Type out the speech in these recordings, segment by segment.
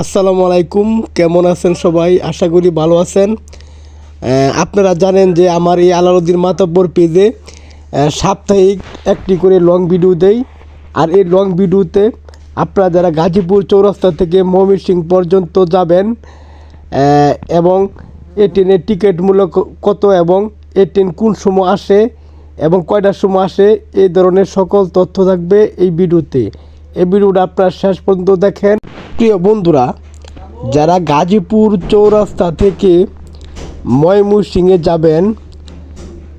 আসসালামু আলাইকুম, কেমন আছেন সবাই? আশা করি ভালো আছেন। আপনারা জানেন যে আমার এই আলাউদ্দিন মাতাব্বর পেজে সাপ্তাহিক একটি করে লং ভিডিও দেই। আর এই লং ভিডিওতে আপনারা যারা গাজীপুর চৌরাস্তা থেকে ময়মনসিং পর্যন্ত যাবেন এবং এই ট্রেনের টিকিট মূল্য কত এবং এ ট্রেন কোন সময় আসে এবং কয়টার সময় আসে, এই ধরনের সকল তথ্য থাকবে এই ভিডিওতে এই ভিডিওটা আপনারা শেষ পর্যন্ত দেখেন। প্রিয় বন্ধুরা, যারা গাজীপুর চৌরাস্তা থেকে ময়মনসিংহে যাবেন,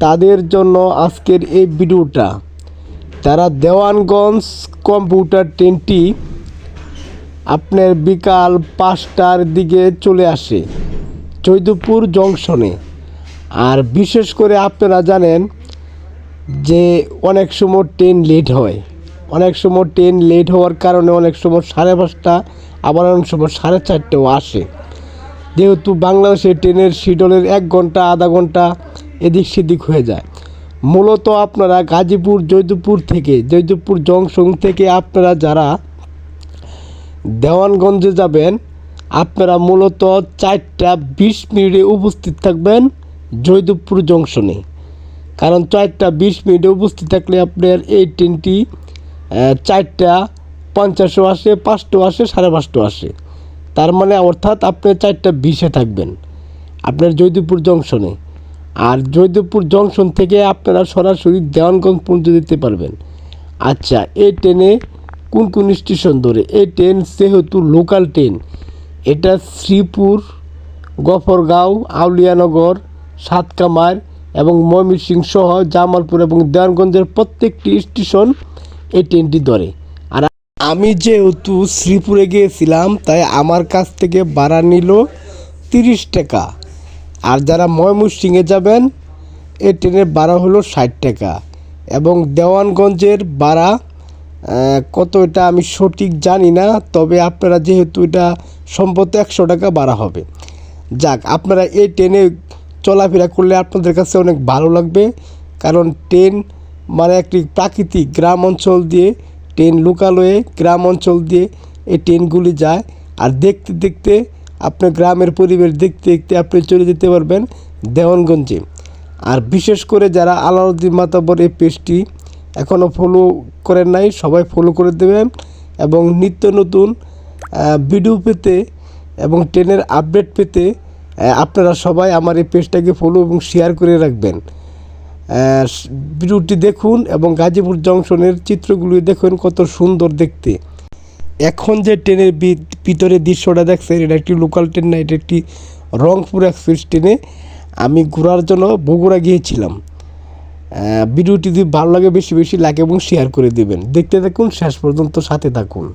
তাদের জন্য আজকের এই ভিডিওটা। তারা দেওয়ানগঞ্জ কম্পিউটার ট্রেনটি আপনার বিকাল পাঁচটার দিকে চলে আসে, চৈদপুর জংশনে। আর বিশেষ করে আপনারা জানেন যে অনেক সময় ট্রেন লেট হয়। অনেক সময় ট্রেন লেট হওয়ার কারণে অনেক সময় সাড়ে পাঁচটা, আবার অনেক সময় সাড়ে চারটেও আসে। যেহেতু বাংলাদেশে ট্রেনের শিডলের এক ঘণ্টা, আধা ঘণ্টা এদিক সেদিক হয়ে যায়। মূলত আপনারা গাজীপুর, জৈদপুর থেকে, জৈদপুর জংশন থেকে আপনারা যারা দেওয়ানগঞ্জে যাবেন, আপনারা মূলত চারটা বিশ মিনিটে উপস্থিত থাকবেন জৈদপুর জংশনে। কারণ চারটা বিশ মিনিটে উপস্থিত থাকলে আপনার এই ট্রেনটি চারটা, পঞ্চাশও আসে, পাঁচটাও আসে, সাড়ে পাঁচটাও আসে। তার মানে অর্থাৎ আপনি চারটা বিশে থাকবেন, আপনার জয়দেবপুর জংশনে। আর জয়দেবপুর জংশন থেকে আপনারা সরাসরি দেওয়ানগঞ্জ পর্যন্ত যেতে পারবেন। আচ্ছা এই ট্রেনে কোন কোন স্টেশন ধরে? এই ট্রেন যেহেতু লোকাল ট্রেন। এটা শ্রীপুর, গফরগাঁও, আউলিয়ানগর, সাতকামার এবং ময়মনসিংহ সহ জামালপুর এবং দেওয়ানগঞ্জের প্রত্যেকটি স্টেশন এই ট্রেনটি ধরে। আর আমি যেহেতু শ্রীপুরে গিয়েছিলাম, তাই আমার কাছ থেকে ভাড়া নিল তিরিশ টাকা। আর যারা ময়মনসিংহে যাবেন, এই ট্রেনের ভাড়া হলো ষাট টাকা। এবং দেওয়ানগঞ্জের ভাড়া কত এটা আমি সঠিক জানি না, তবে আপনারা যেহেতু এটা সম্ভবত একশো টাকা ভাড়া হবে। যাক, আপনারা এই ট্রেনে চলাফেরা করলে আপনাদের কাছে অনেক ভালো লাগবে, কারণ ট্রেন মানে একটি প্রাকৃতিক গ্রাম অঞ্চল দিয়ে ট্রেন লোকালয়ে গ্রাম অঞ্চল দিয়ে এই ট্রেনগুলি যায়। আর দেখতে দেখতে আপনার গ্রামের পরিবেশ দেখতে দেখতে আপনি চলে যেতে পারবেন দেওয়ানগঞ্জে। আর বিশেষ করে যারা আলাউদ্দিন মাতাবর এই পেজটি এখনও ফলো করেন নাই, সবাই ফলো করে দেবেন এবং নিত্য নতুন ভিডিও পেতে এবং ট্রেনের আপডেট পেতে আপনারা সবাই আমার এই পেজটাকে ফলো এবং শেয়ার করে রাখবেন। ভিডিওটি দেখুন এবং গাজীপুর জংশনের চিত্রগুলি দেখুন কত সুন্দর দেখতে। এখন যে ট্রেনের ভিতরে দৃশ্যটা দেখছেন, এটা একটি লোকাল ট্রেন না, এটা একটি রংপুর এক্সপ্রেস ট্রেনে আমি ঘোরার জন্য বগুড়া গিয়েছিলাম। ভিডিওটি যদি ভালো লাগে, বেশি বেশি লাইক এবং শেয়ার করে দেবেন। দেখতে থাকুন, শেষ পর্যন্ত সাথে থাকুন।